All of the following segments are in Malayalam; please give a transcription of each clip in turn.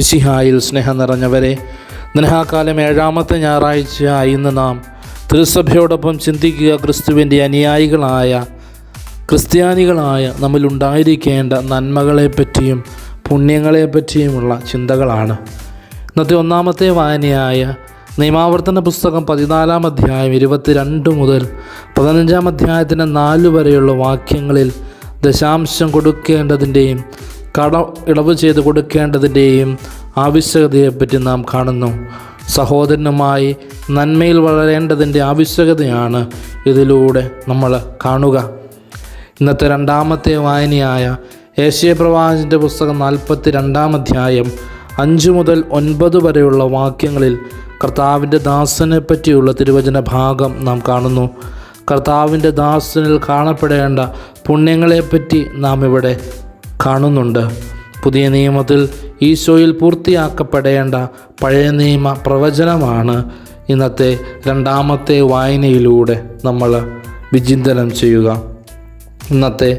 മിശിഹായിൽ സ്നേഹം നിറഞ്ഞവരെ സ്നേഹാകാലം ഏഴാമത്തെ ഞായറാഴ്ച ഇന്ന് നാം തിരുസഭയോടൊപ്പം ചിന്തിക്കുക ക്രിസ്തുവിന്റെ അനുയായികളായ ക്രിസ്ത്യാനികളായ നമ്മിലുണ്ടായിരിക്കേണ്ട നന്മകളെപ്പറ്റിയും പുണ്യങ്ങളെപ്പറ്റിയുമുള്ള ചിന്തകളാണ്. ഇന്നത്തെ ഒന്നാമത്തെ വായനയായ നിയമാവർത്തന പുസ്തകം പതിനാലാം അധ്യായം ഇരുപത്തിരണ്ട് മുതൽ പതിനഞ്ചാം അധ്യായത്തിന്റെ നാല് വരെയുള്ള വാക്യങ്ങളിൽ ദശാംശം കൊടുക്കേണ്ടതിന്റെയും കട ഇളവ് ചെയ്ത് കൊടുക്കേണ്ടതിന്റെയും ആവശ്യകതയെപ്പറ്റി നാം കാണുന്നു. സഹോദരനുമായി നന്മയിൽ വളരേണ്ടതിന്റെ ആവശ്യകതയാണ് ഇതിലൂടെ നമ്മൾ കാണുക. ഇന്നത്തെ രണ്ടാമത്തെ വായനയായ ഏഷ്യ പ്രവാചന്റെ പുസ്തകം നാൽപ്പത്തി രണ്ടാം അധ്യായം അഞ്ച് മുതൽ ഒൻപത് വരെയുള്ള വാക്യങ്ങളിൽ കർത്താവിന്റെ ദാസനെ പറ്റിയുള്ള തിരുവചന ഭാഗം നാം കാണുന്നു. കർത്താവിന്റെ ദാസനിൽ കാണപ്പെടേണ്ട പുണ്യങ്ങളെപ്പറ്റി നാം ഇവിടെ കാണുന്നുണ്ട്. പുതിയ നിയമത്തിൽ ഈശോയിൽ പൂർത്തിയാക്കപ്പെടേണ്ട പഴയ നിയമ പ്രവചനമാണ് ഇന്നത്തെ രണ്ടാമത്തെ വായനയിലൂടെ നമ്മൾ വിചിന്തനം ചെയ്യുക. ഇന്നത്തെ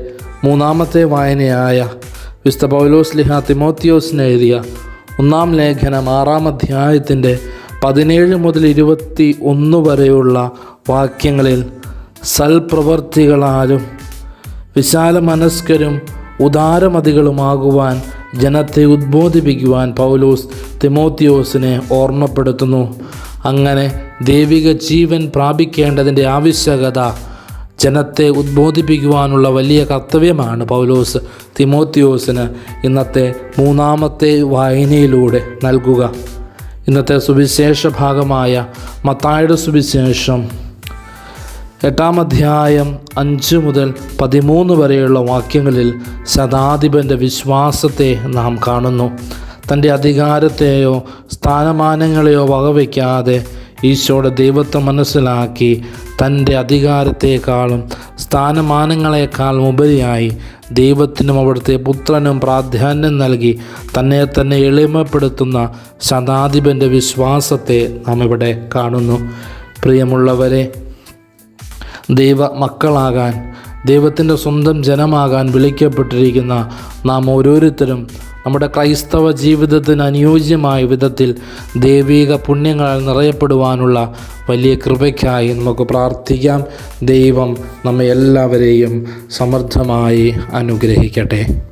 മൂന്നാമത്തെ വായനയായ വിസ്ത പൗലോസ് ലിഹ തിമോത്തിയോസിന് എഴുതിയ ഒന്നാം ലേഖനം ആറാം അധ്യായത്തിന്റെ പതിനേഴ് മുതൽ ഇരുപത്തി ഒന്ന് വരെയുള്ള വാക്യങ്ങളിൽ സൽപ്രവർത്തികളാലും വിശാല മനസ്കരും ഉദാരമതികളുമാകുവാൻ ജനത്തെ ഉദ്ബോധിപ്പിക്കുവാൻ പൗലോസ് തിമോത്തിയോസിനെ ഓർമ്മപ്പെടുത്തുന്നു. അങ്ങനെ ദൈവിക ജീവൻ പ്രാപിക്കേണ്ടതിന്റെ ആവശ്യകത ജനത്തെ ഉദ്ബോധിപ്പിക്കുവാനുള്ള വലിയ കർത്തവ്യമാണ് പൗലോസ് തിമോത്തിയോസിന് ഇന്നത്തെ മൂന്നാമത്തെ വായനയിലൂടെ നൽകുക. ഇന്നത്തെ സുവിശേഷ ഭാഗമായ മത്തായുടെ സുവിശേഷം എട്ടാം അധ്യായം അഞ്ച് മുതൽ പതിമൂന്ന് വരെയുള്ള വാക്യങ്ങളിൽ ശതാധിപന്റെ വിശ്വാസത്തെ നാം കാണുന്നു. തന്റെ അധികാരത്തെയോ സ്ഥാനമാനങ്ങളെയോ വകവയ്ക്കാതെ ഈശോയുടെ ദൈവത്വം മനസ്സിലാക്കി തന്റെ അധികാരത്തെക്കാളും സ്ഥാനമാനങ്ങളെക്കാളും ഉപരിയായി ദൈവത്തിനും അവിടുത്തെ പുത്രനും പ്രാധാന്യം നൽകി തന്നെ തന്നെ എളിമപ്പെടുത്തുന്ന ശതാധിപന്റെ വിശ്വാസത്തെ നാം ഇവിടെ കാണുന്നു. പ്രിയമുള്ളവരെ ദൈവ മക്കളാകാൻ ദൈവത്തിന്റെ സ്വന്തം ജനമാകാൻ വിളിക്കപ്പെട്ടിരിക്കുന്ന നാം ഓരോരുത്തരും നമ്മുടെ ക്രൈസ്തവ ജീവിതത്തിന് അനുയോജ്യമായ വിധത്തിൽ ദൈവിക പുണ്യങ്ങളാൽ നിറയപ്പെടുവാനുള്ള വലിയ കൃപയ്ക്കായി നമുക്ക് പ്രാർത്ഥിക്കാം. ദൈവം നമ്മെ എല്ലാവരെയും സമൃദ്ധമായി അനുഗ്രഹിക്കട്ടെ.